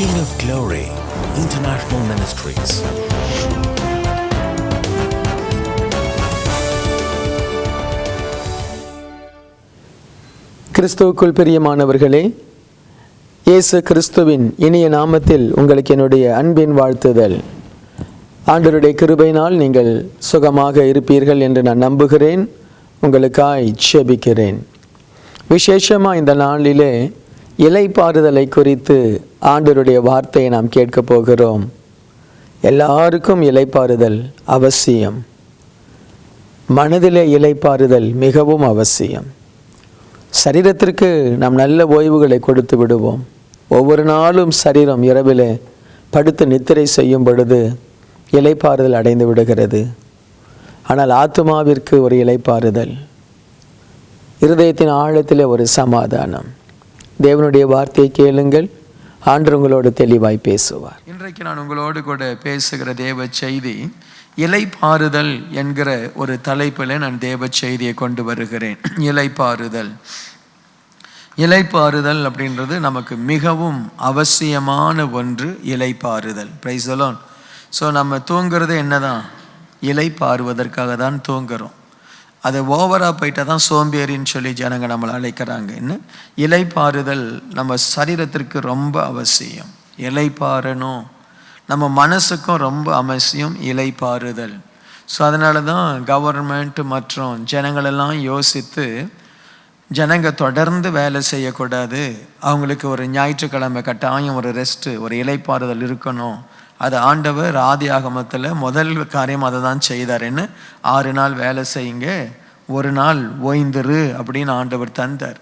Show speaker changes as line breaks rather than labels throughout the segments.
King of Glory International Ministries.
கிறிஸ்துவுக்குள் பிரியமானவர்களே இயேசு கிறிஸ்துவின் இனிய நாமத்தில் உங்களுக்கு என்னுடைய அன்பின் வாழ்த்துதல். ஆண்டருடைய கிருபையினால் நீங்கள் சுகமாக இருப்பீர்கள் என்று நான் நம்புகிறேன். உங்களுக்காய் செபிக்கிறேன் விசேஷமாக இந்த நாளிலே இலைப்பாறுதலை குறித்து ஆண்டருடைய வார்த்தையை நாம் கேட்கப் போகிறோம். எல்லாருக்கும் இலைப்பாறுதல் அவசியம். மனதிலே இலைப்பாறுதல் மிகவும் அவசியம். சரீரத்திற்கு நாம் நல்ல ஓய்வுகளை கொடுத்து விடுவோம். ஒவ்வொரு நாளும் சரீரம் இரவிலே படுத்து நித்திரை செய்யும் பொழுது இலைப்பாறுதல் அடைந்து விடுகிறது. ஆனால் ஆத்மாவிற்கு ஒரு இலைப்பாறுதல். இருதயத்தின் ஆழத்திலே ஒரு சமாதானம். தேவனுடைய வார்த்தையை கேளுங்கள். ஆண்டு உங்களோடு தெளிவாய் பேசுவார்.
இன்றைக்கு நான் உங்களோடு கூட பேசுகிற தேவ செய்தி இலைப்பாறுதல் என்கிற ஒரு தலைப்பில் நான் தேவ செய்தியை கொண்டு வருகிறேன். இலைப்பாறுதல் இலைப்பாறுதல் அப்படின்றது நமக்கு மிகவும் அவசியமான ஒன்று இலைப்பாறுதல் பிரைசலோன் ஸோ நம்ம தூங்குறது என்னதான்? இலைப்பாறுவதற்காக தான் தூங்குறோம். அது ஓவராக போயிட்டால் தான் சோம்பேறின்னு சொல்லி ஜனங்க நம்மளை அழைக்கிறாங்க. என்ன? இலைப்பாறுதல் நம்ம சரீரத்திற்கு ரொம்ப அவசியம். இலைப்பாறணும். நம்ம மனசுக்கும் ரொம்ப அவசியம் இலைப்பாறுதல். ஸோ அதனால தான் கவர்மெண்ட் மற்றும் ஜனங்களெல்லாம் யோசித்து ஜனங்க தொடர்ந்து வேலை செய்யக்கூடாது. அவங்களுக்கு ஒரு ஞாயிற்றுக்கிழமை கட்டாயம் ஒரு ரெஸ்ட்டு ஒரு இலைப்பாறுதல் இருக்கணும். அது ஆண்டவர் ஆதி ஆகமத்தில் முதல் காரியம் அதை தான் செய்தாருன்னு ஆறு நாள் வேலை செய்யுங்க ஒரு நாள் ஓய்ந்துரு அப்படின்னு ஆண்டவர் தந்தார்.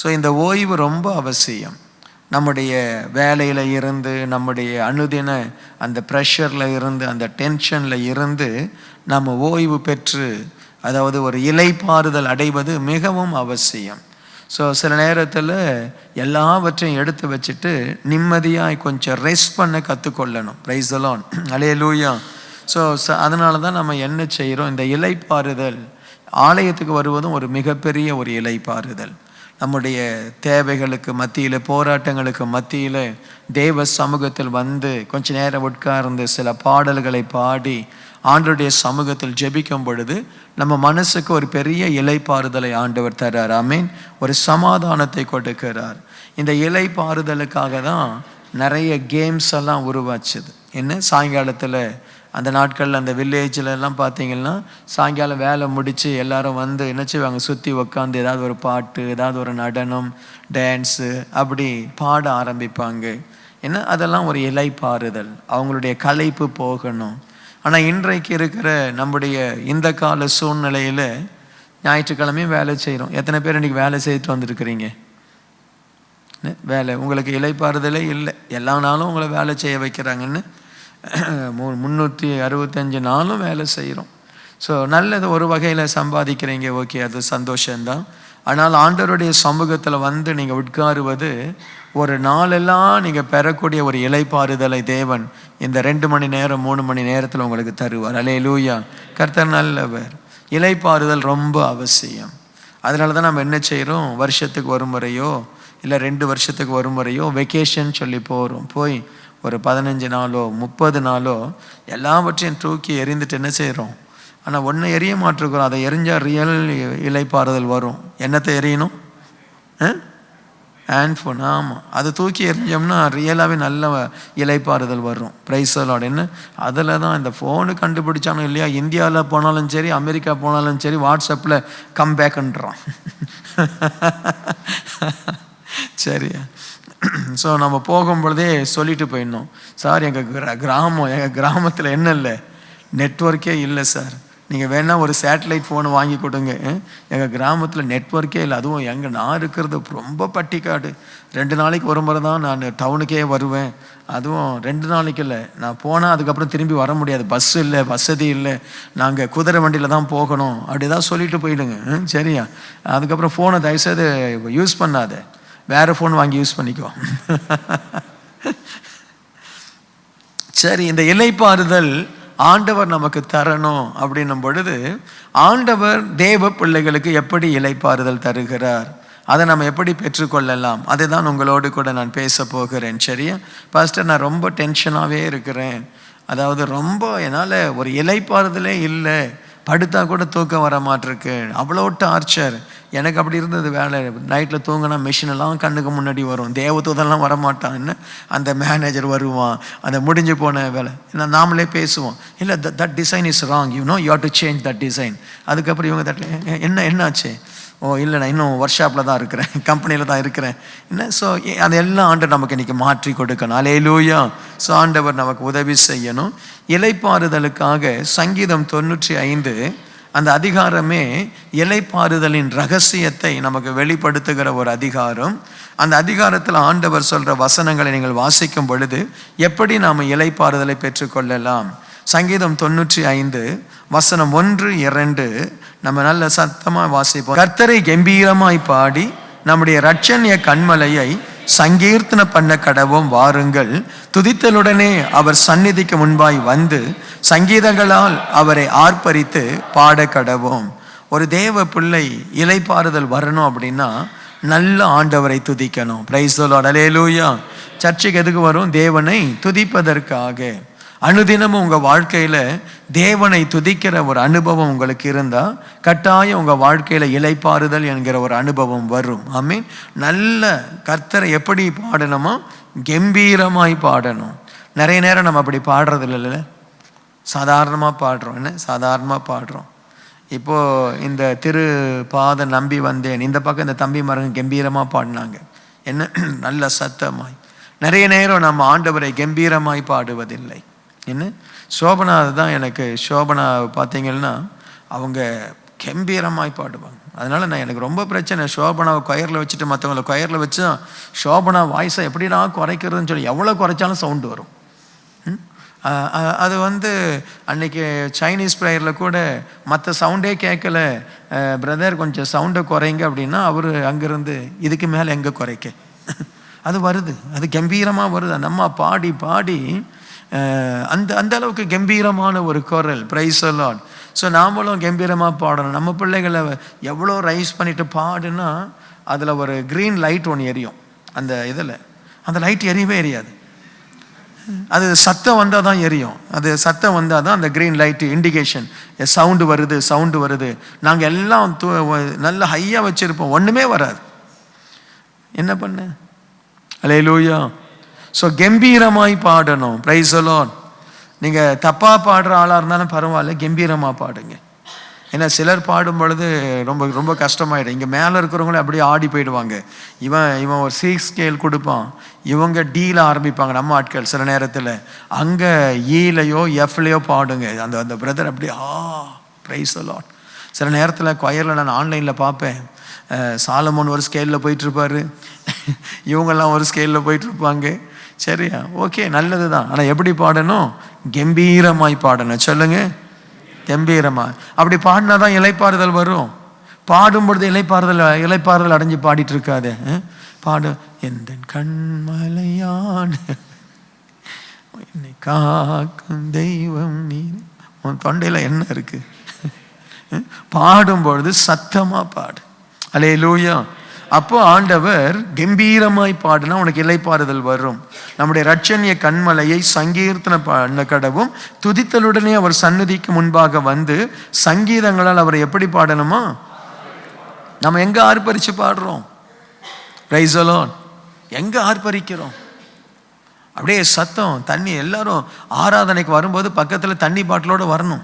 ஸோ இந்த ஓய்வு ரொம்ப அவசியம். நம்முடைய வேலையில் இருந்து நம்முடைய அனுதின அந்த ப்ரெஷரில் இருந்து அந்த டென்ஷனில் இருந்து நம்ம ஓய்வு பெற்று அதாவது ஒரு இலைப்பாறுதல் அடைவது மிகவும் அவசியம். ஸோ சில நேரத்தில் எல்லாவற்றையும் எடுத்து வச்சுட்டு நிம்மதியாக கொஞ்சம் ரெஸ்ட் பண்ண கற்றுக்கொள்ளணும் ப்ரைஸ் அலான் அலே லூயா ஸோ அதனால தான் நம்ம என்ன செய்கிறோம் இந்த இலைப்பாறுதல் ஆலயத்துக்கு வருவதும் ஒரு மிகப்பெரிய ஒரு இலைப்பாறுதல். நம்முடைய தேவைகளுக்கு மத்தியில் போராட்டங்களுக்கு மத்தியில் தேவ சமூகத்தில் வந்து கொஞ்ச நேரம் உட்கார்ந்து சில பாடல்களை பாடி ஆண்டருடைய சமூகத்தில் ஜெபிக்கும் பொழுது நம்ம மனசுக்கு ஒரு பெரிய இலைப்பாறுதலை ஆண்டவர் தர்றார். ஆமீன். ஒரு சமாதானத்தை கொடுக்கிறார். இந்த இலைப்பாறுதலுக்காக தான் நிறைய கேம்ஸ் எல்லாம் உருவாச்சுது. என்ன? சாயங்காலத்தில் அந்த நாட்களில் அந்த வில்லேஜில் எல்லாம் பார்த்தீங்கன்னா சாயங்காலம் வேலை முடித்து எல்லாரும் வந்து என்ன செய்வாங்க? சுற்றி உக்காந்து ஏதாவது ஒரு பாட்டு ஏதாவது ஒரு நடனம் டான்ஸு அப்படி பாட ஆரம்பிப்பாங்க. என்ன? அதெல்லாம் ஒரு இலைப்பாறுதல். அவங்களுடைய கலைப்பு போகணும். ஆனால் இன்றைக்கு இருக்கிற நம்முடைய இந்த கால சூழ்நிலையில் ஞாயிற்றுக்கிழமையும் வேலை செய்கிறோம் எத்தனை பேர் இன்றைக்கி வேலை செய்துட்டு வந்துருக்குறீங்க? வேலை. உங்களுக்கு இலைப்பாறுதலே இல்லை. எல்லா நாளும் உங்களை வேலை செய்ய வைக்கிறாங்கன்னு மு முந்நூற்றி அறுபத்தஞ்சு நாளும் வேலை செய்கிறோம் ஸோ நல்லது ஒரு வகையில் சம்பாதிக்கிறீங்க. ஓகே அது சந்தோஷம்தான். ஆனால் ஆண்டவருடைய சமூகத்தில் வந்து நீங்கள் உட்காருவது ஒரு நாளெல்லாம் நீங்கள் பெறக்கூடிய ஒரு இலைப்பாறுதலை தேவன் இந்த ரெண்டு மணி நேரம் மூணு மணி நேரத்தில் உங்களுக்கு தருவார். அலே லூயா கர்த்தர் நல்லவர். இலைப்பாறுதல் ரொம்ப அவசியம். அதனால தான் நம்ம என்ன செய்கிறோம் வருஷத்துக்கு ஒரு முறையோ இல்லை ரெண்டு வருஷத்துக்கு ஒரு முறையோ வெக்கேஷன் சொல்லி போகிறோம் போய் ஒரு பதினஞ்சு நாளோ முப்பது நாளோ எல்லாவற்றையும் தூக்கி எரிந்துட்டு என்ன செய்கிறோம் ஆனால் ஒன்று எரிய மாட்டிருக்கிறோம். அதை எரிஞ்சால் ரியல் இலைப்பாறுதல் வரும். என்னத்தை எரியணும்? ஆ? ஹேண்ட்ஃபோன் ஆமாம் அதை தூக்கி எரிஞ்சோம்னா ரியலாகவே நல்ல இலைப்பாறுதல் வரும். ப்ரைஸலோட என்ன? அதில் தான் இந்த ஃபோனு கண்டுபிடிச்சானோ இல்லையா? இந்தியாவில் போனாலும் சரி அமெரிக்கா போனாலும் சரி வாட்ஸ்அப்பில் கம் பேக்குன்றான் சரியா ஸோ நம்ம போகும் பொழுதே சொல்லிட்டு போயிடணும். சார் எங்கள் கிரா கிராமம் எங்கள் கிராமத்தில் என்ன இல்லை? நெட்ஒர்க்கே இல்லை சார் நீங்கள் வேணால் ஒரு சேட்டலைட் ஃபோனு வாங்கி கொடுங்க. எங்கள் கிராமத்தில் நெட்ஒர்க்கே இல்லை. அதுவும் எங்கள் நான் இருக்கிறது ரொம்ப பட்டிக்காடு. ரெண்டு நாளைக்கு ஒரு முறை தான் நான் டவுனுக்கே வருவேன். அதுவும் ரெண்டு நாளைக்கு இல்லை. நான் போனால் அதுக்கப்புறம் திரும்பி வர முடியாது. பஸ் இல்லை வசதி இல்லை. நாங்கள் குதிரை வண்டியில் தான் போகணும். அப்படி தான் சொல்லிட்டு போயிடுங்க. சரியா? அதுக்கப்புறம் ஃபோனை தயவுசெய்து யூஸ் பண்ணாத. வேறு ஃபோன் வாங்கி யூஸ் பண்ணிக்கோ. சரி இந்த இலைப்பாறுதல் ஆண்டவர் நமக்கு தரணும் அப்படின்னும் பொழுது ஆண்டவர் தேவ பிள்ளைகளுக்கு எப்படி இலைப்பாறுதல் தருகிறார்? அதை நம்ம எப்படி பெற்றுக்கொள்ளலாம்? அதை தான் உங்களோடு கூட நான் பேச போகிறேன். சரியா? ஃபஸ்ட்டு நான் ரொம்ப டென்ஷனாகவே இருக்கிறேன். அதாவது ரொம்ப என்னால் ஒரு இலைப்பாறுதலே இல்லை. படுத்தா கூட தூக்கம் வர மாட்டிருக்கு அவ்வளோ டார்ச்சர் எனக்கு அப்படி இருந்தது வேலை. நைட்டில் தூங்கினா மிஷின் எல்லாம் கண்ணுக்கு முன்னாடி வரும். தேவதூதெல்லாம் வரமாட்டான்னு அந்த மேனேஜர் வருவான். அந்த முடிஞ்சு போன வேலை. இல்லை நாமளே பேசுவோம். இல்லை that design is wrong you know you to change that design அதுக்கப்புறம் இவங்க தட் என்ன என்னாச்சு? ஓ இல்லைண்ணா இன்னும் ஒர்க் ஷாப்பில் தான் இருக்கிறேன். கம்பெனியில் தான் இருக்கிறேன். என்ன? ஸோ அதெல்லாம் ஆண்டு நமக்கு இன்றைக்கி மாற்றி கொடுக்கணும். அலையிலூயா ஸோ ஆண்டவர் நமக்கு உதவி செய்யணும். இலைப்பாறுதலுக்காக சங்கீதம் தொண்ணூற்றி ஐந்து அந்த அதிகாரமே இலைப்பாறுதலின் ரகசியத்தை நமக்கு வெளிப்படுத்துகிற ஒரு அதிகாரம். அந்த அதிகாரத்தில் ஆண்டவர் சொல்கிற வசனங்களை நீங்கள் வாசிக்கும் பொழுது எப்படி நாம் இலைப்பாறுதலை பெற்றுக்கொள்ளலாம் சங்கீதம் தொண்ணூற்றி ஐந்து வசனம் ஒன்று இரண்டு. நம்ம நல்ல சத்தமாக வாசிப்போம். கர்த்தரை கம்பீரமாய் பாடி நம்முடைய ரட்சணிய கண்மலையை சங்கீர்த்தன பண்ண கடவும் வாருங்கள். துதித்தலுடனே அவர் சந்நிதிக்கு முன்பாய் வந்து சங்கீதங்களால் அவரை ஆர்ப்பரித்து பாட கடவும். ஒரு தேவ பிள்ளை இலைப்பாறுதல் வரணும் அப்படின்னா நல்ல ஆண்டவரை துதிக்கணும். பிரைஸ் அலேலூயா சர்ச்சைக்கு எதுக்கு வரும்? தேவனை துதிப்பதற்காக. அனுதினமும் உங்கள் வாழ்க்கையில் தேவனை துதிக்கிற ஒரு அனுபவம் உங்களுக்கு இருந்தால் கட்டாயம் உங்கள் வாழ்க்கையில் இலைப்பாறுதல் என்கிற ஒரு அனுபவம் வரும். ஐ மீன் நல்ல கர்த்தரை எப்படி பாடணுமோ கம்பீரமாய் பாடணும். நிறைய நேரம் நம்ம அப்படி பாடுறது இல்லைல்ல? சாதாரணமாக பாடுறோம். என்ன? சாதாரணமாக பாடுறோம். இப்போது இந்த திரு பாத நம்பி வந்தேன். இந்த பக்கம் இந்த தம்பி மரங்க கம்பீரமாக பாடினாங்க. என்ன? நல்ல சத்தமாய். நிறைய நேரம் நம்ம ஆண்டவரை கம்பீரமாய் பாடுவதில்லை. என்ன சோபனா தான் எனக்கு சோபனா பார்த்தீங்கன்னா அவங்க கம்பீரமாய் பாடுவாங்க. அதனால் நான் எனக்கு ரொம்ப பிரச்சனை சோபனாவை கொயரில் வச்சுட்டு மற்றவங்களை கொயரில் வச்சு சோபனா வாய்ஸை எப்படிடா குறைக்கிறதுன்னு சொல்லி எவ்வளோ குறைச்சாலும் சவுண்டு வரும். அது வந்து அன்னைக்கு சைனீஸ் ப்ரேயரில் கூட மற்ற சவுண்டே கேட்கல. பிரதர் கொஞ்சம் சவுண்டை குறைங்க அப்படின்னா அவர் அங்கேருந்து இதுக்கு மேலே எங்கே குறைக்க? அது வருது. அது கம்பீரமாக வருது. நம்ம பாடி பாடி அந்த அந்த அளவுக்கு கம்பீரமான ஒரு குரல். பிரைஸ் அலாட் ஸோ நாமளும் கம்பீரமாக பாடணும். நம்ம பிள்ளைகளை எவ்வளோ ரைஸ் பண்ணிட்டு பாடுனா அதில் ஒரு க்ரீன் லைட் ஒன்று எரியும். அந்த இதில். அந்த லைட் எரியவே எரியாது. அது சத்தம் வந்தால் தான் எரியும். அது சத்தம் வந்தால் தான் அந்த க்ரீன் லைட்டு இண்டிகேஷன் சவுண்டு வருது சவுண்டு வருது. நாங்கள் எல்லாம் தூ நல்ல ஹையாக வச்சுருப்போம். ஒன்றுமே வராது. என்ன பண்ண? அலே லூயா ஸோ கம்பீரமாய் பாடணும். ப்ரைஸ் அலோன் நீங்கள் தப்பாக பாடுற ஆளாக இருந்தாலும் பரவாயில்ல கம்பீரமாக பாடுங்க. ஏன்னா சிலர் பாடும் பொழுது ரொம்ப ரொம்ப கஷ்டமாயிடும். இங்கே மேலே இருக்கிறவங்களே அப்படியே ஆடி போயிடுவாங்க. இவன் இவன் ஒரு சிக்ஸ் ஸ்கேல் கொடுப்பான். இவங்க டீல ஆரம்பிப்பாங்க நம்ம ஆட்கள் சில நேரத்தில். அங்கே ஈலையோ e எஃப்லையோ பாடுங்க. அந்த அந்த பிரதர் அப்படியே ஆ ப்ரைஸ் அலாட் சில நேரத்தில் கொயரில் நான் ஆன்லைனில் பார்ப்பேன். சாலமோன் ஒரு ஸ்கேலில் போயிட்டுருப்பார் இவங்கெல்லாம் ஒரு ஸ்கேலில் போயிட்டுருப்பாங்க சரியா? ஓகே நல்லது தான் ஆனால் எப்படி பாடணும்? கம்பீரமாய் பாடணும். சொல்லுங்க. கம்பீரமாக அப்படி பாடினா தான் இலைப்பாறுதல் வரும். பாடும் பொழுது இலைப்பாறுதல் இலைப்பாறுதல் அடைஞ்சு பாடிட்டு இருக்காதே. பாடு. எந்த கண்மலையான? என்னை காக்கும் தெய்வம் நீ. உன் தொண்டையில் என்ன இருக்கு? பாடும்பொழுது சத்தமாக பாடு. அலே லூயா அப்போ ஆண்டவர் கம்பீரமாய் பாடினா உனக்கு இலைப்பாறுதல் வரும். நம்முடைய ரட்சணிய கண்மலையை சங்கீர்த்தன பண்ண கடவும் துதித்தலுடனே அவர் சன்னதிக்கு முன்பாக வந்து சங்கீதங்களால் அவரை எப்படி பாடணுமா? நம்ம எங்க ஆர்ப்பரிச்சு பாடுறோம்? ரைசலோன் எங்க ஆர்ப்பரிக்கிறோம்? அப்படியே சத்தம் தண்ணி எல்லாரும் ஆராதனைக்கு வரும்போது பக்கத்தில் தண்ணி பாட்டிலோடு வரணும்.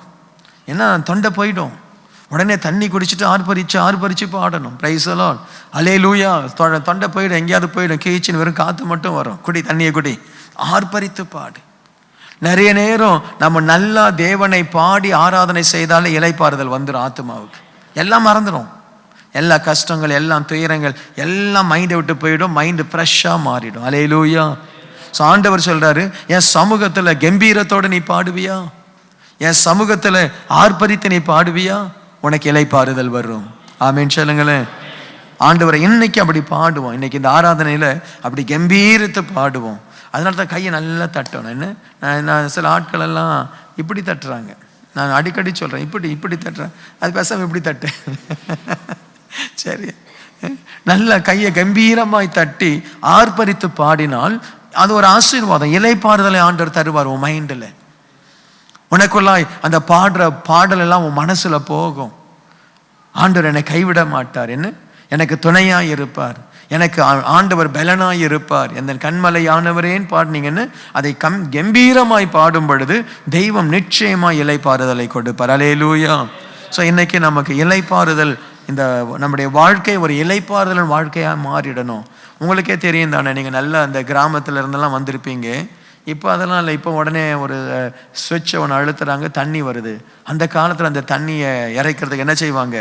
ஏன்னா தொண்டை போயிடும். உடனே தண்ணி குடிச்சிட்டு ஆர்ப்பரிச்சு ஆர்ப்பரிச்சு பாடணும். ப்ரைஸ் எல்லாம் அலே லூயா தொண்டை போயிடும் எங்கேயாவது போயிடும். கீச்சின்னு வெறும் காற்று மட்டும் வரும். குடி தண்ணியை குடி. ஆர்ப்பரித்து பாடு. நிறைய நேரம் நம்ம நல்லா தேவனை பாடி ஆராதனை செய்தாலே இலைப்பாறுதல் வந்துடும் ஆத்மாவுக்கு எல்லாம் மறந்துடும் எல்லா கஷ்டங்கள் எல்லாம் துயரங்கள் எல்லாம் மைண்டை விட்டு போயிடும். மைண்டு ஃப்ரெஷ்ஷாக மாறிடும். அலே லூயா ஸோ ஆண்டவர் என் சமூகத்தில் கம்பீரத்தோடு நீ பாடுவியா? என் சமூகத்தில் ஆர்ப்பரித்து நீ பாடுவியா? உனக்கு இலைப்பாறுதல் வரும். ஆமீன் சொல்லுங்களேன். ஆண்டவரை இன்னைக்கு அப்படி பாடுவோம். இன்னைக்கு இந்த ஆராதனையில் அப்படி கம்பீரத்தை பாடுவோம். அதனால தான் கையை நல்லா தட்டணும். என்ன? நான் நான் சில ஆட்கள் எல்லாம் இப்படி தட்டுறாங்க. நான் அடிக்கடி சொல்கிறேன் இப்படி இப்படி தட்டுறேன். அது பேசாமல் இப்படி தட்டு. சரி. நல்ல கையை கம்பீரமாய் தட்டி ஆர்ப்பரித்து பாடினால் அது ஒரு ஆசீர்வாதம். இலைப்பாறுதலை ஆண்டவர் தருவார் உன் மைண்டில் உனக்குள்ளாய் அந்த பாடுற பாடல் எல்லாம் உன் மனசுல போகும். ஆண்டவர் என்னை கைவிட மாட்டார். என்ன? எனக்கு துணையாக இருப்பார். எனக்கு ஆண்டவர் பலனாய் இருப்பார். எந்த கண்மலையானவரேன்னு பாடினீங்கன்னு அதை கம் கம்பீரமாய் பாடும் பொழுது தெய்வம் நிச்சயமாய் இலைப்பாறுதலை கொடுப்பார். அலேலூயா ஸோ இன்னைக்கு நமக்கு இலைப்பாறுதல் இந்த நம்முடைய வாழ்க்கை ஒரு இலைப்பாறுதல் வாழ்க்கையாக மாறிடணும். உங்களுக்கே தெரியும் தானே நீங்கள் நல்ல அந்த கிராமத்துல இருந்தெல்லாம் வந்திருப்பீங்க. இப்போ அதெல்லாம் இல்லை இப்போ உடனே ஒரு சுவிட்சை ஒன்று அழுத்துறாங்க தண்ணி வருது. அந்த காலத்தில் அந்த தண்ணியை இறைக்கிறதுக்கு என்ன செய்வாங்க?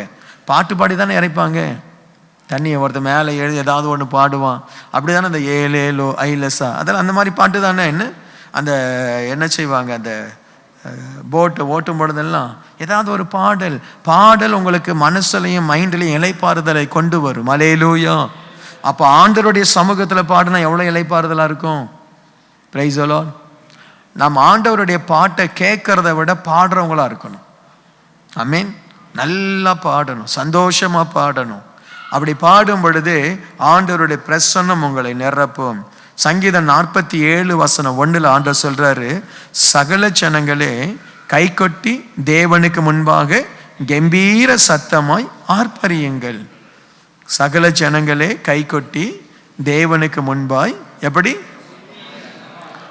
பாட்டு பாடி தானே இறைப்பாங்க. தண்ணியை ஒருத்த மேலே எழுதி ஏதாவது ஒன்று பாடுவான். அப்படி தானே அந்த ஏழு ஏலோ ஐலஸா அதெல்லாம் அந்த மாதிரி பாட்டு தானே. என்ன? அந்த என்ன செய்வாங்க? அந்த போட்டு ஓட்டும் பொழுதெல்லாம் ஏதாவது ஒரு பாடல். பாடல் உங்களுக்கு மனசுலையும் மைண்ட்லையும் இலைப்பாறுதலை கொண்டு வரும். அலேலூயா. அப்போ ஆண்டருடைய சமூகத்தில் பாடினா எவ்வளோ இலைப்பாறுதலாக இருக்கும்? பிரைஸ் அலான் நம்ம ஆண்டவருடைய பாட்டை கேட்கறத விட பாடுறவங்களா இருக்கணும். ஐ மீன் நல்லா பாடணும். சந்தோஷமா பாடணும். அப்படி பாடும் பொழுது ஆண்டவருடைய பிரசன்னம் உங்களை நிரப்பும். சங்கீதம் நாற்பத்தி ஏழு வசனம் ஒன்றில் ஆண்டவர் சொல்றாரு சகல ஜனங்களே கைகொட்டி தேவனுக்கு முன்பாக கம்பீர சத்தமாய் ஆர்ப்பரியுங்கள். சகல ஜனங்களே கைகொட்டி தேவனுக்கு முன்பாய் எப்படி?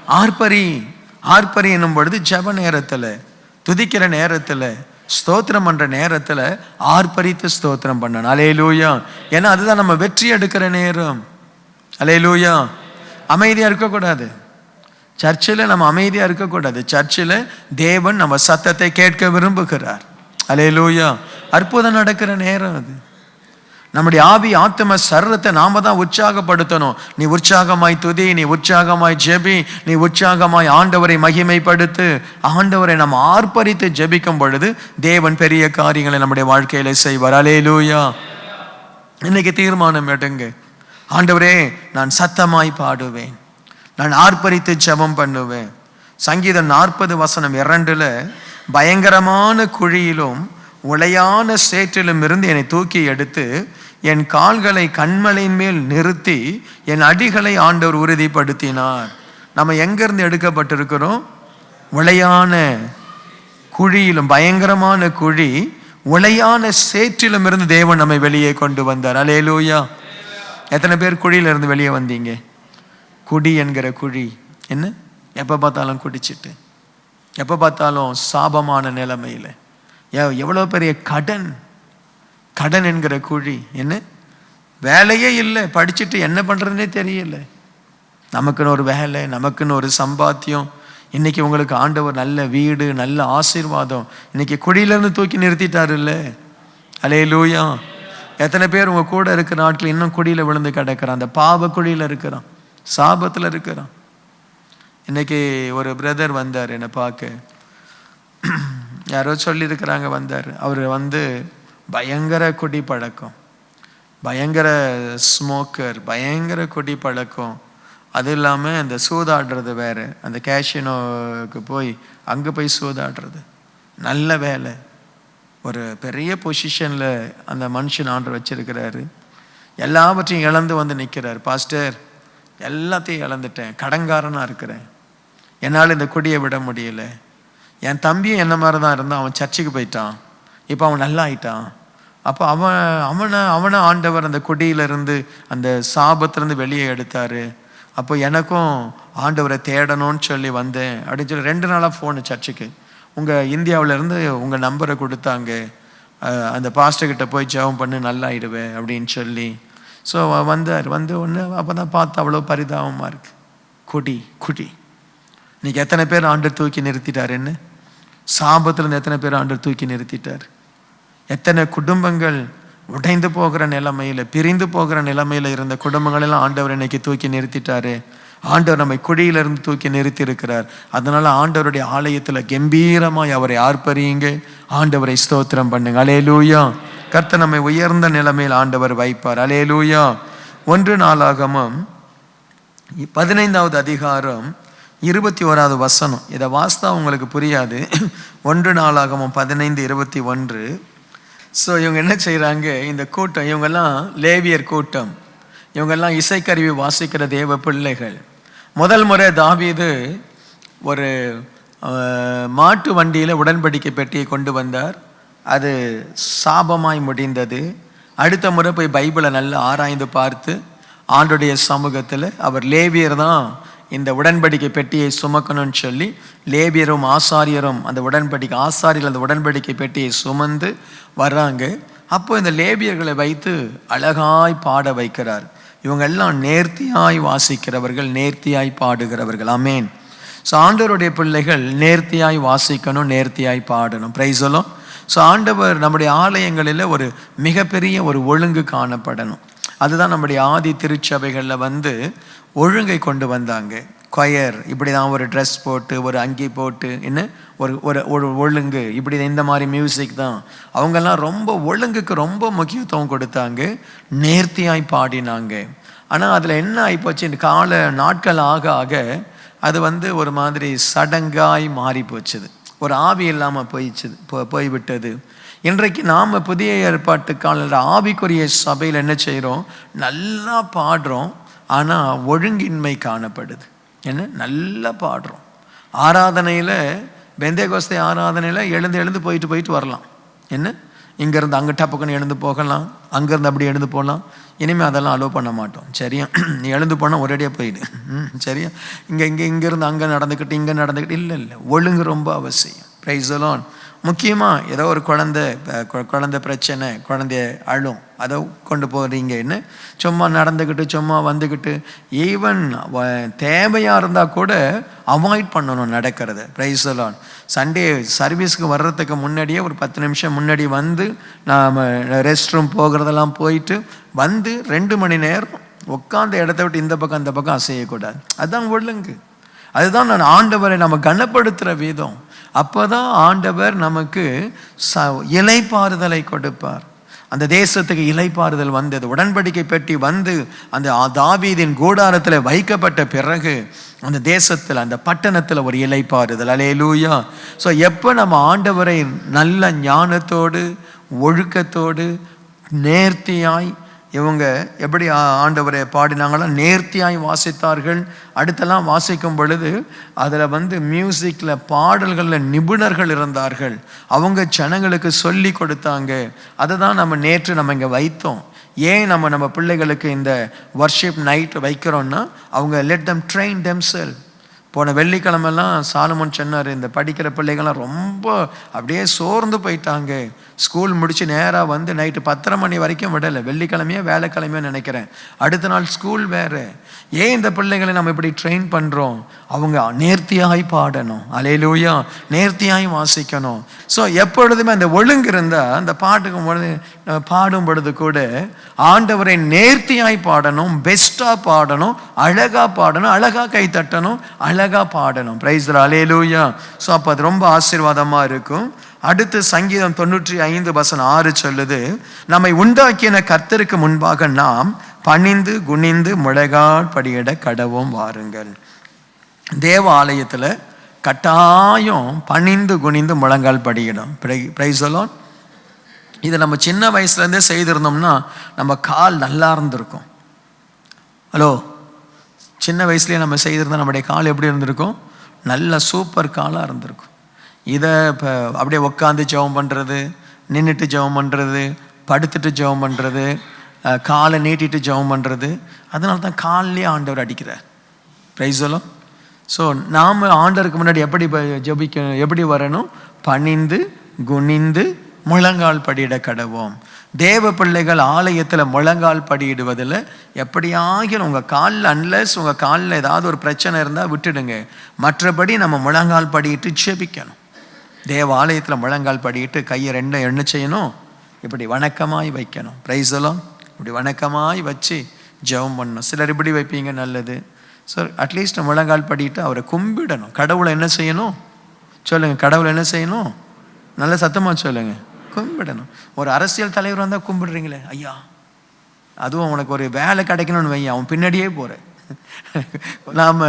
ஆர்ப்பரி ஆர்ப்பரி என்னும் பொழுது ஜெப நேரத்தில் துதிக்கிற நேரத்தில் ஸ்தோத்திரம் பண்ணுற நேரத்தில் ஆர்ப்பரித்து ஸ்தோத்திரம் பண்ணணும். அலேலூயா ஏன்னா அதுதான் நம்ம வெற்றி எடுக்கிற நேரம். அலேலூயா அமைதியாக இருக்கக்கூடாது. சர்ச்சில் நம்ம அமைதியாக இருக்கக்கூடாது. சர்ச்சில் தேவன் நம்ம சத்தத்தை கேட்க விரும்புகிறார். அலேலூயா அற்புதம் நடக்கிற நேரம் அது. நம்முடைய ஆவி ஆத்ம சர்ரத்தை நாம தான் உற்சாகப்படுத்தணும். நீ உற்சாகமாய் துதி நீ உற்சாகமாய் ஜெபி நீ உற்சாகமாய் ஆண்டவரை மகிமைப்படுத்து. ஆண்டவரை நம்ம ஆர்ப்பரித்து ஜெபிக்கும் பொழுது தேவன் பெரிய காரியங்களை நம்முடைய வாழ்க்கையில செய்வார். அலேலூயா இன்னைக்கு தீர்மானம் எடுங்க. ஆண்டவரே நான் சத்தமாய் பாடுவேன். நான் ஆர்ப்பரித்து ஜெபம் பண்ணுவேன். சங்கீதம் நாற்பது வசனம் இரண்டுல பயங்கரமான குழியிலும் உளையான சேற்றிலும் இருந்து என்னை தூக்கி எடுத்து என் கால்களை கண்மலையின் மேல் நிறுத்தி என் அடிகளை ஆண்டவர் உறுதிப்படுத்தினார். நம்ம எங்கேருந்து எடுக்கப்பட்டிருக்கிறோம்? உளையான குழியிலும் பயங்கரமான குழி உளையான சேற்றிலும் இருந்து தேவன் நம்மை வெளியே கொண்டு வந்தார். அலேலூயா எத்தனை பேர் குழியிலிருந்து வெளியே வந்தீங்க? குடி என்கிற குழி. என்ன? எப்போ பார்த்தாலும் குடிச்சிட்டு. எப்போ பார்த்தாலும் சாபமான நிலைமையில். எவ்வளோ பெரிய கடன். கடன் என்கிற குழி என்ன? வேலையே இல்லை. படிச்சுட்டு என்ன பண்ணுறதுனே தெரியல. நமக்குன்னு ஒரு வேலை நமக்குன்னு ஒரு சம்பாத்தியம். இன்றைக்கி உங்களுக்கு ஆண்டவர் நல்ல வீடு நல்ல ஆசீர்வாதம். இன்றைக்கி குழியிலேருந்து தூக்கி நிறுத்திட்டாருல்ல. அலே லூயா எத்தனை பேர் உங்க கூட இருக்கிற நாட்கள் இன்னும் குழியில் விழுந்து கிடக்கிறான். அந்த பாவ குழியில் இருக்கிறான். சாபத்தில் இருக்கிறான். இன்றைக்கி ஒரு பிரதர் வந்தார் என்னை பார்க்க. யாரோ சொல்லியிருக்கிறாங்க வந்தார். அவர் வந்து பயங்கர குடி பழக்கம் பயங்கர ஸ்மோக்கர் பயங்கர குடி பழக்கம் அது இல்லாமல் இந்த சூதாடுறது வேறு. அந்த கேஷினோக்கு போய் அங்கே போய் சூதாடுறது. நல்ல வேலை. ஒரு பெரிய பொசிஷனில் அந்த மனுஷன் ஆண்டு வச்சிருக்கிறாரு. எல்லாவற்றையும் இழந்து வந்து நிற்கிறார் பாஸ்டர் எல்லாத்தையும் இழந்துட்டேன். கடங்காரனாக இருக்கிறேன். என்னால் இந்த கொடியை விட முடியல. என் தம்பியும் என்ன மாதிரி தான் இருந்தான்? அவன் சர்ச்சுக்கு போயிட்டான். இப்போ அவன் நல்லா ஆயிட்டான் அப்போ அவன் அவனை அவனை ஆண்டவர் அந்த குடியிலிருந்து அந்த சாபத்திலேருந்து வெளியே எடுத்தார். அப்போ எனக்கும் ஆண்டவரை தேடணும்னு சொல்லி வந்தேன். அப்படின்னு சொல்லி ரெண்டு நாளாக ஃபோனு சர்ச்சுக்கு. உங்கள் இந்தியாவிலேருந்து உங்கள் நம்பரை கொடுத்தாங்க. அந்த பாஸ்டர்கிட்ட போய் ஜெபம் பண்ணி நல்லாயிடுவேன் அப்படின்னு சொல்லி. ஸோ வந்தார். வந்து ஒன்று அப்போ தான் பார்த்து அவ்வளோ பரிதாபமாக இருக்குது குடி குடி. இன்னைக்கு எத்தனை பேர் ஆண்டர் தூக்கி நிறுத்திட்டாருன்னு சாபத்துலேருந்து எத்தனை பேர் ஆண்டர் தூக்கி நிறுத்திட்டார்? எத்தனை குடும்பங்கள் உடைந்து போகிற நிலைமையில் பிரிந்து போகிற நிலைமையில் இருந்த குடும்பங்களெல்லாம் ஆண்டவர் இன்னைக்கு தூக்கி நிறுத்திட்டாரு? ஆண்டவர் நம்மை குழியிலிருந்து தூக்கி நிறுத்தி இருக்கிறார் அதனால ஆண்டவருடைய ஆலயத்தில் கம்பீரமாய் அவரை ஆர்ப்பரியுங்க. ஆண்டவரை ஸ்தோத்திரம் பண்ணுங்க. அலேலூயா கர்த்த நம்மை உயர்ந்த நிலைமையில் ஆண்டவர் வைப்பார். அலேலூயா ஒன்று நாளாகமும் பதினைந்தாவது அதிகாரம் இருபத்தி ஓராவது வசனம். இதை வாஸ்தா உங்களுக்கு புரியாது. ஒன்று நாளாகமும் பதினைந்து இருபத்தி ஒன்று. ஸோ இவங்க என்ன செய்கிறாங்க இந்த கூட்டம் இவங்கெல்லாம் லேவியர் கூட்டம். இவங்கெல்லாம் இசைக்கருவி வாசிக்கிற தேவ பிள்ளைகள். முதல் முறை தாவீது ஒரு மாட்டு வண்டியில் உடன்படிக்கை பெட்டியை கொண்டு வந்தார். அது சாபமாய் முடிந்தது. அடுத்த முறை போய் பைபிளை நல்லா ஆராய்ந்து பார்த்து ஆண்டுடைய சமூகத்தில் அவர் லேவியர் தான் இந்த உடன்படிக்கை பெட்டியை சுமக்கணும்னு சொல்லி லேபியரும் ஆசாரியரும் அந்த உடன்படிக்கை ஆசாரியர்கள் அந்த உடன்படிக்கை பெட்டியை சுமந்து வர்றாங்க. அப்போ இந்த லேபியர்களை வைத்து அழகாய் பாட வைக்கிறார். இவங்க எல்லாம் நேர்த்தியாய் வாசிக்கிறவர்கள் நேர்த்தியாய் பாடுகிறவர்கள். அமேன் ஸோ ஆண்டவருடைய பிள்ளைகள் நேர்த்தியாய் வாசிக்கணும் நேர்த்தியாய் பாடணும். பிரைஸலும் ஸோ ஆண்டவர் நம்முடைய ஆலயங்களில் ஒரு மிகப்பெரிய ஒரு ஒழுங்கு காணப்படணும். அதுதான் நம்முடைய ஆதி திருச்சபைகளில் வந்து ஒழுங்கை கொண்டு வந்தாங்க. கொயர் இப்படி தான் ஒரு ட்ரெஸ் போட்டு ஒரு அங்கி போட்டு என்ன? ஒரு ஒரு ஒரு ஒழுங்கு. இப்படி இந்த மாதிரி மியூசிக் தான். அவங்கெல்லாம் ரொம்ப ஒழுங்குக்கு ரொம்ப முக்கியத்துவம் கொடுத்தாங்க. நேர்த்தியாய் பாடினாங்க. ஆனால் அதில் என்ன ஆகிப்போச்சு இந்த கால நாட்கள் ஆக ஆக அது வந்து ஒரு மாதிரி சடங்காய் மாறி போச்சுது ஒரு ஆவி இல்லாமல் போயிச்சுது போ போய்விட்டது. இன்றைக்கு நாம் புதிய ஏற்பாட்டு கால ஆவிக்குரிய சபையில் என்ன செய்கிறோம் நல்லா பாடுறோம். ஆனால் ஒழுங்கின்மை காணப்படுது. என்ன? நல்லா பாடுறோம். ஆராதனையில் பெந்தேகோஸ்தை ஆராதனையில் எழுந்து எழுந்து போயிட்டு போயிட்டு வரலாம். என்ன? இங்கேருந்து அங்கே டப்புக்குன்னு எழுந்து போகலாம். அங்கேருந்து அப்படி எழுந்து போகலாம். இனிமேல் அதெல்லாம் அலோவ் பண்ண மாட்டோம். சரியா? நீ எழுந்து போனால் ஒரேடியாக போயிடு. ம், சரியா? இங்கே இங்கே இங்கேருந்து அங்கே நடந்துக்கிட்டு இங்கே நடந்துக்கிட்டு இல்லை இல்லை. ஒழுங்கு ரொம்ப அவசியம். ப்ரைஸ் அலான் முக்கியமாக ஏதோ ஒரு குழந்தை அஹ், குழந்தை பிரச்சனை குழந்தைய அழும். அதை கொண்டு போகிறீங்கன்னு சும்மா நடந்துக்கிட்டு சும்மா வந்துக்கிட்டு ஈவன் தேவையாக இருந்தால் கூட அவாய்ட் பண்ணணும் நடக்கிறத. ப்ரைஸலான் சண்டே சர்வீஸ்க்கு வர்றதுக்கு முன்னாடியே ஒரு பத்து நிமிஷம் முன்னாடி வந்து நாம் ரெஸ்ட் ரூம் போகிறதெல்லாம் போயிட்டு வந்து ரெண்டு மணி நேரம் உட்காந்த இடத்த விட்டு இந்த பக்கம் அந்த பக்கம் அசையக்கூடாது. அதுதான் ஒழுங்கு. அதுதான் நான் ஆண்டவரை நம்ம கனப்படுத்துகிற வீதம். அப்போ தான் ஆண்டவர் நமக்கு ச இலைப்பாறுதலை கொடுப்பார். அந்த தேசத்துக்கு இலைப்பாறுதல் வந்தது. உடன்படிக்கை பெட்டி வந்து அந்த தாவீதின் கூடாரத்தில் வைக்கப்பட்ட பிறகு அந்த தேசத்தில் அந்த பட்டணத்தில் ஒரு இலைப்பாறுதல் அலேலூயா ஸோ எப்போ நம்ம ஆண்டவரை நல்ல ஞானத்தோடு ஒழுக்கத்தோடு நேர்த்தியாய் இவங்க எப்படி ஆண்டவரை பாடினாங்களோ நேர்த்தியாய் வாசித்தார்கள். அடுத்தெல்லாம் வாசிக்கும் பொழுது அதில் வந்து மியூசிக்கில் பாடல்களில் நிபுணர்கள் இருந்தார்கள். அவங்க ஜனங்களுக்கு சொல்லி கொடுத்தாங்க. அதை தான் நம்ம நேற்று நம்ம இங்கே வைத்தோம். ஏன் நம்ம நம்ம பிள்ளைகளுக்கு இந்த வர்ஷிப் நைட் வைக்கிறோன்னா அவங்க லெட் தம் ட்ரெயின் தெம் செல் போன வெள்ளிக்கிழமெல்லாம் சாலமன் சொன்னார் இந்த படிக்கிற பிள்ளைகள்லாம் ரொம்ப அப்படியே சோர்ந்து போயிட்டாங்க. ஸ்கூல் முடித்து நேராக வந்து நைட்டு பத்தரை மணி வரைக்கும் விடலை. வெள்ளிக்கிழமையோ வேலைக்கிழமையோ நினைக்கிறேன். அடுத்த நாள் ஸ்கூல் வேறு. ஏன் இந்த பிள்ளைங்களை நம்ம இப்படி ட்ரெயின் பண்ணுறோம் அவங்க நேர்த்தியாய் பாடணும். அலையிலூயா நேர்த்தியாய் வாசிக்கணும். ஸோ எப்பொழுதுமே அந்த ஒழுங்கு இருந்தால் அந்த பாட்டுக்கு பொழுது பாடும் பொழுது கூட ஆண்டவரை நேர்த்தியாய் பாடணும் பெஸ்ட்டாக பாடணும் அழகாக பாடணும் அழகாக கை தட்டணும் அழகாக பாடணும். ப்ரைஸ் அலையலூயா ஸோ அப்போ அது ரொம்ப ஆசீர்வாதமாக இருக்கும். அடுத்து சங்கீதம் தொண்ணூற்றி ஐந்து வசனம் ஆறு சொல்லுது நம்மை உண்டாக்கின கர்த்தருக்கு முன்பாக நாம் பணிந்து குனிந்து முழகால் படியிட கடவும் வாருங்கள். தேவ ஆலயத்தில் கட்டாயம் பணிந்து குனிந்து முழங்கால் படியிடும். பிரைசலோன் இதை நம்ம சின்ன வயசுலேருந்தே செய்திருந்தோம்னா நம்ம கால் நல்லா இருந்திருக்கும். ஹலோ சின்ன வயசுலேயே நம்ம செய்திருந்தால் நம்முடைய கால் எப்படி இருந்திருக்கும்? நல்ல சூப்பர் காலாக இருந்திருக்கும். இதை இப்போ அப்படியே உட்காந்து ஜெபம் பண்ணுறது நின்றுட்டு ஜெபம் பண்ணுறது படுத்துட்டு ஜெபம் பண்ணுறது காலை நீட்டிட்டு ஜெபம் பண்ணுறது அதனால தான் கால்லேயே ஆண்டவர் அடிக்கிறார். ப்ரைஸலோ ஸோ நாம் ஆண்டவருக்கு முன்னாடி எப்படி ப- ஜெபிக்க எப்படி வரணும்? பணிந்து குனிந்து முழங்கால் படியிட கடவோம். தேவ பிள்ளைகள் ஆலயத்தில் முழங்கால் படியிடுவதில் எப்படியாகிலும் உங்கள் காலில் அன்லஸ் உங்கள் காலில் ஏதாவது ஒரு பிரச்சனை இருந்தால் விட்டுடுங்க. மற்றபடி நம்ம முழங்கால் படியிட்டு ஜெபிக்கணும். தேவ ஆலயத்தில் முழங்கால் படியிட்டு கையை ரெண்டும் என்ன செய்யணும். இப்படி வணக்கமாய் வைக்கணும். ப்ரைஸெல்லாம் இப்படி வணக்கமாய் வச்சு ஜெபம் பண்ணணும். சிலர் இப்படி வைப்பீங்க நல்லது. ஸோ அட்லீஸ்ட் முழங்கால் படிட்டு அவரை கும்பிடணும். கடவுளை என்ன செய்யணும்? சொல்லுங்கள் கடவுளை என்ன செய்யணும்? நல்ல சத்தமாக சொல்லுங்கள் கும்பிடணும். ஒரு அரசியல் தலைவர் வந்தால் கும்பிடுறீங்களே? ஐயா அதுவும் உனக்கு ஒரு வேலை கிடைக்கணும்னு வையன். அவன் பின்னாடியே போகிறேன் நாம்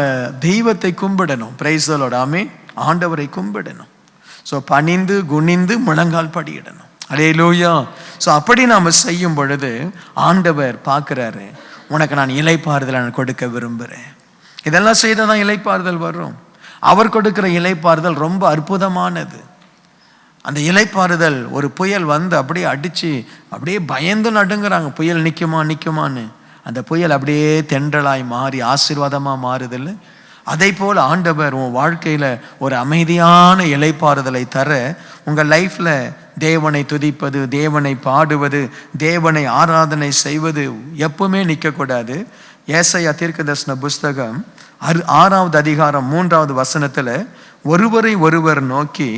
தெய்வத்தை கும்பிடணும். பிரைசலோட ஆமே ஆண்டவரை கும்பிடணும். ஸோ பணிந்து குனிந்து முழங்கால் படியிடணும். அடே லோயா ஸோ அப்படி நாம் செய்யும் பொழுது ஆண்டவர் பார்க்குறாரு உனக்கு நான் இலைப்பாறுதலை நான் கொடுக்க விரும்புகிறேன் இதெல்லாம் செய்தால் தான் இலைப்பாறுதல் வரும். அவர் கொடுக்குற இலைப்பாறுதல் ரொம்ப அற்புதமானது. அந்த இலைப்பாறுதல் ஒரு புயல் வந்து அப்படியே அடித்து அப்படியே பயந்து நடுங்குறாங்க. புயல் நிற்குமா நிற்குமான்னு அந்த புயல் அப்படியே தென்றலாய் மாறி ஆசீர்வாதமாக மாறுதில்ல அதே போல் ஆண்டவர் உன் வாழ்க்கையில் ஒரு அமைதியான இலைப்பாறுதலை தர உங்கள் லைஃப்பில் தேவனை துதிப்பது தேவனை பாடுவது தேவனை ஆராதனை செய்வது எப்பவுமே நிற்கக்கூடாது ஏசையா தீர்க்கதர்ஷன புஸ்தகம் அரு ஆறாவது அதிகாரம் மூன்றாவது வசனத்தில் ஒருவரை ஒருவர் நோக்கி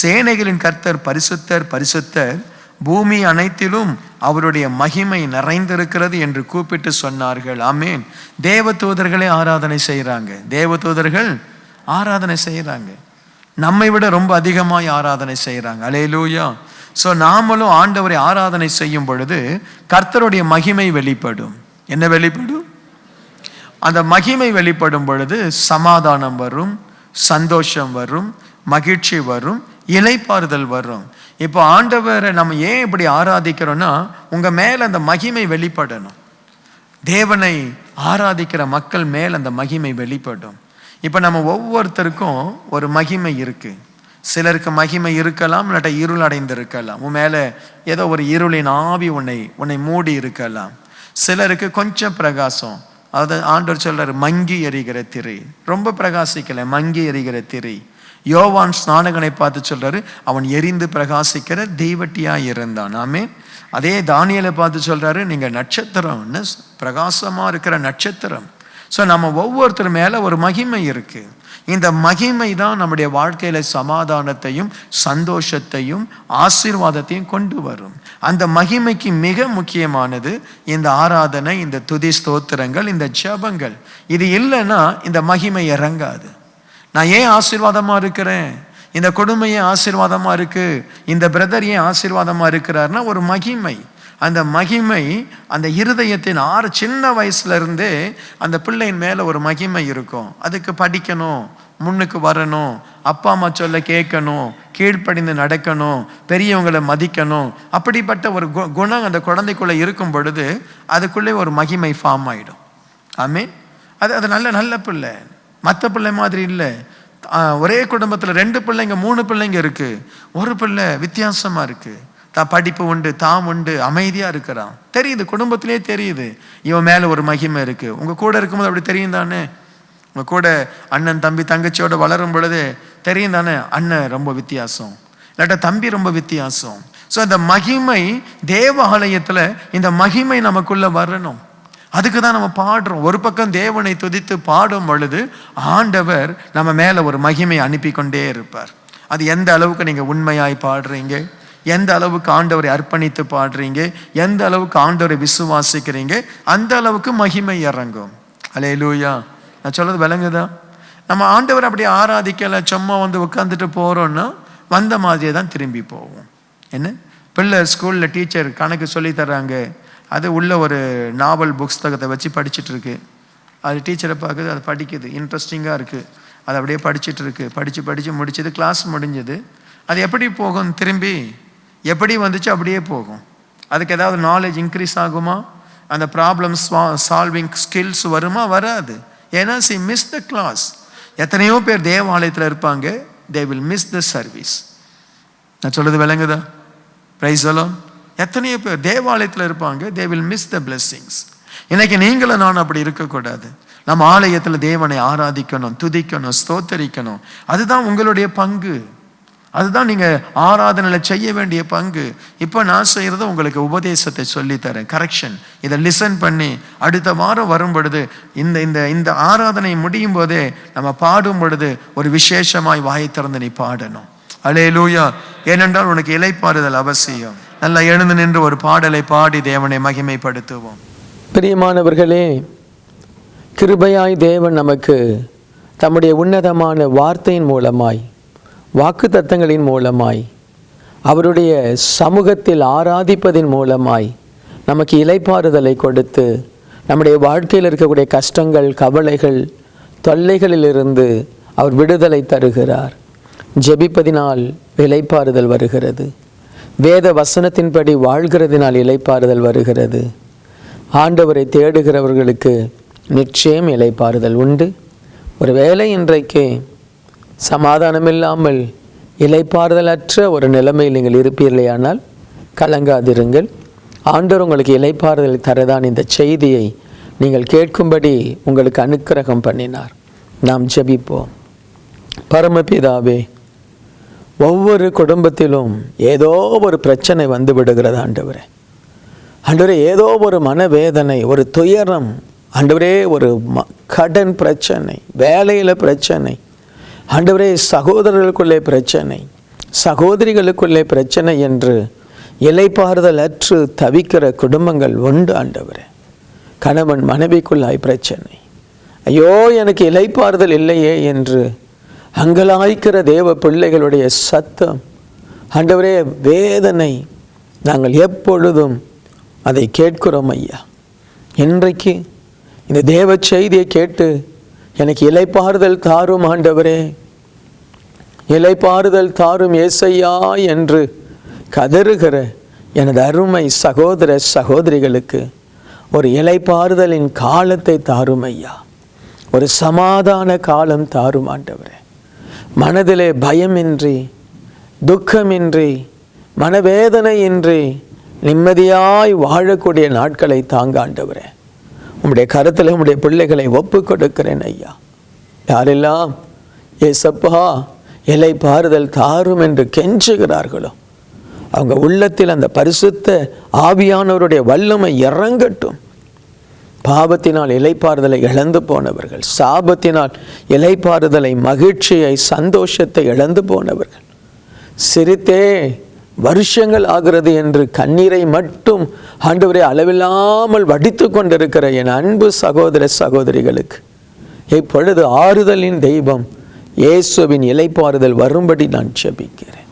சேனைகளின் கர்த்தர் பரிசுத்தர் பரிசுத்தர் பூமி அனைத்திலும் அவருடைய மகிமை நிறைந்திருக்கிறது என்று கூப்பிட்டு சொன்னார்கள். ஆமேன். தேவ தூதர்களே ஆராதனை செய்கிறாங்க தேவ தூதர்கள் ஆராதனை செய்கிறாங்க நம்மை விட ரொம்ப அதிகமாய் ஆராதனை செய்கிறாங்க அலேலூயா ஸோ நாமளும் ஆண்டவரை ஆராதனை செய்யும் பொழுது கர்த்தருடைய மகிமை வெளிப்படும். என்ன வெளிப்படும்? அந்த மகிமை வெளிப்படும் பொழுது சமாதானம் வரும். சந்தோஷம் வரும் மகிழ்ச்சி வரும் இலைப்பாறுதல் வரும். இப்போ ஆண்டவரை நம்ம ஏன் இப்படி ஆராதிக்கிறோன்னா உங்கள் மேலே அந்த மகிமை வெளிப்படணும். தேவனை ஆராதிக்கிற மக்கள் மேல் அந்த மகிமை வெளிப்படும். இப்போ நம்ம ஒவ்வொருத்தருக்கும் ஒரு மகிமை இருக்குது சிலருக்கு மகிமை இருக்கலாம் இல்லாட்ட இருள் அடைந்து இருக்கலாம் உன் மேலே ஏதோ ஒரு இருளின் ஆவி உன்னை உன்னை மூடி இருக்கலாம். சிலருக்கு கொஞ்சம் பிரகாசம். அது ஆண்டவர் சொல்றாரு மங்கி எரிகிற திரை. ரொம்ப பிரகாசிக்கலை மங்கி எரிகிற திரை. யோவான் ஸ்நானகனை பார்த்து சொல்றாரு அவன் எரிந்து பிரகாசிக்கிற தெய்வட்டியா இருந்தான். ஆமே அதே தானியலை பார்த்து சொல்றாரு நீங்க நட்சத்திரம் பிரகாசமா இருக்கிற நட்சத்திரம். ஸோ நம்ம ஒவ்வொருத்தர் மேலே ஒரு மகிமை இருக்குது இந்த மகிமை தான் நம்முடைய வாழ்க்கையில் சமாதானத்தையும் சந்தோஷத்தையும் ஆசீர்வாதத்தையும் கொண்டு வரும். அந்த மகிமைக்கு மிக முக்கியமானது இந்த ஆராதனை இந்த துதி ஸ்தோத்திரங்கள் இந்த ஜபங்கள். இது இல்லைன்னா இந்த மகிமை இறங்காது. நான் ஏன் ஆசீர்வாதமாக இருக்கிறேன்? இந்த கொடுமையே ஆசீர்வாதமாக இருக்குது இருக்கு? இந்த பிரதர் ஏன் ஆசீர்வாதமாக இருக்கிறாருன்னா ஒரு மகிமை. அந்த மகிமை அந்த இருதயத்தின் ஆறு சின்ன வயசுலேருந்தே அந்த பிள்ளையின் மேலே ஒரு மகிமை இருக்கும். அதுக்கு படிக்கணும் முன்னுக்கு வரணும் அப்பா அம்மா சொல்ல கேட்கணும் கீழ்ப்படிந்து நடக்கணும் பெரியவங்களை மதிக்கணும். அப்படிப்பட்ட ஒரு கு- குணம் அந்த குழந்தைக்குள்ளே இருக்கும் பொழுது அதுக்குள்ளே ஒரு மகிமை ஃபார்ம் ஆகிடும் ஆமே அது அது நல்ல நல்ல பிள்ளை. மற்ற பிள்ளை மாதிரி இல்லை. ஒரே குடும்பத்தில் ரெண்டு பிள்ளைங்க மூணு பிள்ளைங்க இருக்குது ஒரு பிள்ளை வித்தியாசமாக இருக்குது தான் படிப்பு உண்டு தாம் உண்டு அமைதியாக இருக்கிறான். தெரியுது குடும்பத்திலே தெரியுது. இவன் மேலே ஒரு மகிமை இருக்குது உங்கள் கூட இருக்கும்போது அப்படி தெரியும் தானே? உங்கள் கூட அண்ணன் தம்பி தங்கச்சியோட வளரும் பொழுது தெரியும் தானே? அண்ணன் ரொம்ப வித்தியாசம். இல்லாட்டா தம்பி ரொம்ப வித்தியாசம். ஸோ அந்த மகிமை தேவ இந்த மகிமை நமக்குள்ளே வரணும். அதுக்கு தான் நம்ம பாடுறோம். ஒரு பக்கம் தேவனை துதித்து பாடும் பொழுது ஆண்டவர் நம்ம மேலே ஒரு மகிமை அனுப்பி கொண்டே இருப்பார். அது எந்த அளவுக்கு நீங்கள் உண்மையாய் பாடுறீங்க? எந்த அளவுக்கு ஆண்டவரை அர்ப்பணித்து பாடுறீங்க? எந்த அளவுக்கு ஆண்டவரை விசுவாசிக்கிறீங்க? அந்த அளவுக்கு மகிமை இறங்கும். அலே லூயா நான் சொல்கிறது விளங்குதா? நம்ம ஆண்டவர் அப்படி ஆராதிக்கலை சும்மா வந்து உட்காந்துட்டு போகிறோன்னா வந்த மாதிரியே தான் திரும்பி போவோம். என்ன? பிள்ளை ஸ்கூலில் டீச்சர் கணக்கு சொல்லி தர்றாங்க. அது உள்ள ஒரு நாவல் புஸ்தகத்தை வச்சு படிச்சுட்டு இருக்கு. அது டீச்சரை பார்க்குது அது படிக்குது. இன்ட்ரெஸ்டிங்காக இருக்குது அது அப்படியே படிச்சுட்டு இருக்கு. படித்து படித்து முடிச்சது கிளாஸ் முடிஞ்சது. அது எப்படி போகும் திரும்பி? எப்படி வந்துச்சு? அப்படியே போகும். அதுக்கு ஏதாவது நாலேஜ் இன்க்ரீஸ் ஆகுமா? அந்த ப்ராப்ளம் சால்விங் ஸ்கில்ஸ் வருமா? வராது. ஏன்னா சி மிஸ் த கிளாஸ் எத்தனையோ பேர் தேவாலயத்தில் இருப்பாங்க. They will miss the service நான் சொல்லுது விளங்குதா? ப்ரைஸ் அலோன் எத்தனையோ பேர் தேவாலயத்தில் இருப்பாங்க. They will miss the blessings இன்னைக்கு நீங்களும் நான் அப்படி இருக்கக்கூடாது. நம்ம ஆலயத்தில் தேவனை ஆராதிக்கணும் துதிக்கணும் ஸ்தோத்தரிக்கணும். அதுதான் உங்களுடைய பங்கு. அதுதான் நீங்கள் ஆராதனையில் செய்ய வேண்டிய பங்கு. இப்போ நான் செய்கிறத உங்களுக்கு உபதேசத்தை சொல்லித்தரேன். கரெக்ஷன் இதை லிசன் பண்ணி அடுத்த வாரம் வரும் பொழுது இந்த இந்த இந்த ஆராதனை முடியும் போதே நம்ம பாடும் பொழுது ஒரு விசேஷமாய் வாயை திறந்து நீ பாடணும். அலே லூயா ஏனென்றால் உனக்கு இலைப்பாறுதல் அவசியம். நல்லா எழுந்து நின்று ஒரு பாடலை பாடி தேவனை மகிமைப்படுத்துவோம்.
பிரியமானவர்களே கிருபையாய் தேவன் நமக்கு தம்முடைய உன்னதமான வார்த்தையின் மூலமாய் வாக்குத்தத்தங்களின் மூலமாய் அவருடைய சமூகத்தில் ஆராதிப்பதின் மூலமாய் நமக்கு இலைப்பாறுதலை கொடுத்து நம்முடைய வாழ்க்கையில் இருக்கக்கூடிய கஷ்டங்கள் கவலைகள் தொல்லைகளிலிருந்து அவர் விடுதலை தருகிறார். ஜெபிப்பதினால் இலைப்பாறுதல் வருகிறது.
வேத வசனத்தின்படி வாழ்கிறதினால் இலைப்பாறுதல் வருகிறது. ஆண்டவரை தேடுகிறவர்களுக்கு நிச்சயம் இலைப்பாறுதல் உண்டு. ஒருவேளை இன்றைக்கு சமாதானமில்லாமல் இலைப்பாறுதலற்ற ஒரு நிலைமையில் நீங்கள் இருப்பீர்களேயானால் கலங்காதிருங்கள். ஆண்டவர் உங்களுக்கு இலைப்பாறுதல் தரதான் இந்த செய்தியை நீங்கள் கேட்கும்படி உங்களுக்கு அனுக்கிரகம் பண்ணினார். நாம் ஜெபிப்போம். பரமபிதாவே ஒவ்வொரு குடும்பத்திலும் ஏதோ ஒரு பிரச்சனை வந்து விடுகிறது ஆண்டவரே. ஆண்டவரே ஏதோ ஒரு மனவேதனை ஒரு துயரம் ஆண்டவரே ஒரு ம கடன் பிரச்சனை வேலையில் பிரச்சனை ஆண்டவரே சகோதரர்களுக்குள்ளே பிரச்சனை சகோதரிகளுக்குள்ளே பிரச்சனை என்று இலைப்பாறுதல் அற்று தவிக்கிற குடும்பங்கள் உண்டு ஆண்டவரே. கணவன் மனைவிக்குள்ளாய் பிரச்சனை. ஐயோ எனக்கு இலைப்பாறுதல் இல்லையே என்று அங்கலாய்க்கிற தேவ பிள்ளைகளுடைய சத்தம். ஆண்டவரே வேதனை. நாங்கள் எப்பொழுதும் அதை கேட்கிறோம் ஐயா. இன்றைக்கு இந்த தேவ செய்தியை கேட்டு எனக்கு இலைப்பாறுதல் தாரும் ஆண்டவரே. இலைப்பாறுதல் தாரும் ஏசையா என்று கதறுகிற எனது அருமை சகோதர சகோதரிகளுக்கு ஒரு இலைப்பாறுதலின் காலத்தை தாரும் ஐயா. ஒரு சமாதான காலம் தாரும் ஆண்டவரே. மனதிலே பயமின்றி துக்கமின்றி மனவேதனையின்றி நிம்மதியாய் வாழக்கூடிய நாட்களை தாங்க ஆண்டவரே. உம்முடைய கருத்தில் உம்முடைய பிள்ளைகளை ஒப்பு கொடுக்கிறேன் ஐயா. யாரெல்லாம் ஏசப்பா இலை பாறுதல் தாரும் என்று கெஞ்சுகிறார்களோ? அவங்க உள்ளத்தில் அந்த பரிசுத்த ஆவியானவருடைய வல்லமை இறங்கட்டும். பாவத்தினால் இலைப்பாறுதலை இழந்து போனவர்கள் சாபத்தினால் இலைப்பாறுதலை மகிழ்ச்சியை சந்தோஷத்தை இழந்து போனவர்கள். சிரித்தே வருஷங்கள் ஆகிறது என்று கண்ணீரை மட்டும் ஆண்டவரை அளவில்லாமல் வடித்து கொண்டிருக்கிற என் அன்பு சகோதர சகோதரிகளுக்கு இப்பொழுது ஆறுதலின் தெய்வம் இயேசுவின் இலைப்பாறுதல் வரும்படி நான் செபிக்கிறேன்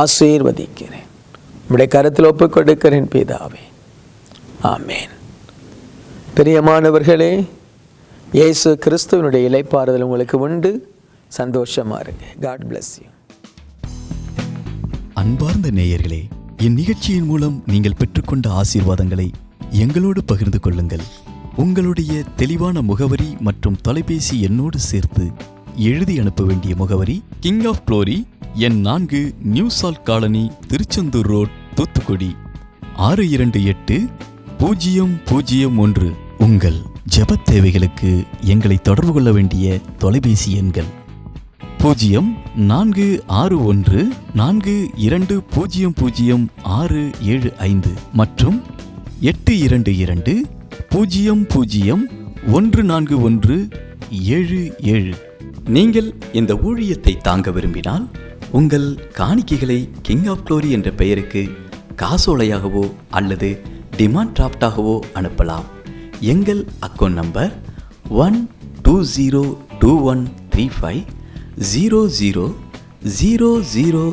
ஆசீர்வதிக்கிறேன். உம்முடைய கருத்தில் ஒப்புக் கொடுக்கிறேன் பிதாவே. ஆமேன். பிரியமானவர்களே இயேசு கிறிஸ்துவனுடைய இலைப்பாறுதல் உங்களுக்கு உண்டு. சந்தோஷமா இருங்க காட் பிளஸ் யூ
அன்பார்ந்த நேயர்களே இந்நிகழ்ச்சியின் மூலம் நீங்கள் பெற்றுக்கொண்ட ஆசீர்வாதங்களை எங்களோடு பகிர்ந்து கொள்ளுங்கள். உங்களுடைய தெளிவான முகவரி மற்றும் தொலைபேசி எண்ணோடு சேர்த்து எழுதி அனுப்ப வேண்டிய முகவரி கிங் ஆஃப் க்ளோரி எண் நான்கு new salt colony Tiruchendur road Thoothukudi. ஆறு இரண்டு எட்டு பூஜ்ஜியம் பூஜ்ஜியம் ஒன்று. உங்கள் ஜெபத் தேவைகளுக்கு எங்களை தொடர்பு கொள்ள வேண்டிய தொலைபேசி எண்கள் பூஜ்ஜியம் நான்கு ஆறு ஒன்று நான்கு இரண்டு பூஜ்ஜியம் பூஜ்ஜியம் ஆறு ஏழு ஐந்து மற்றும் எட்டு இரண்டு இரண்டு பூஜ்ஜியம் பூஜ்ஜியம் ஒன்று நான்கு ஒன்று ஏழு ஏழு. நீங்கள் இந்த ஊழியத்தை தாங்க விரும்பினால் உங்கள் காணிக்கைகளை கிங் ஆஃப் க்ளோரி என்ற பெயருக்கு காசோலையாகவோ அல்லது டிமாண்ட் டிராஃப்டாகவோ அனுப்பலாம். எங்கள் account number one two zero two one three five zero zero zero zero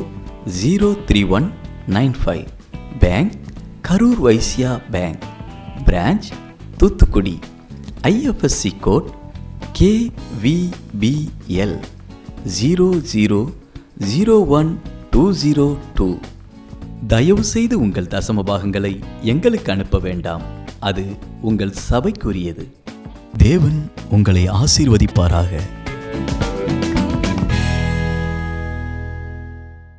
zero three one nine five. Bank Karur Vysya bank branch Thoothukudi. IFSC code KVBL zero zero zero one two zero two தயவுசெய்து உங்கள் தசம பாகங்களை எங்களுக்கு அனுப்ப வேண்டாம். அது உங்கள் சபைக்குரியது. தேவன் உங்களை ஆசீர்வதிப்பாராக.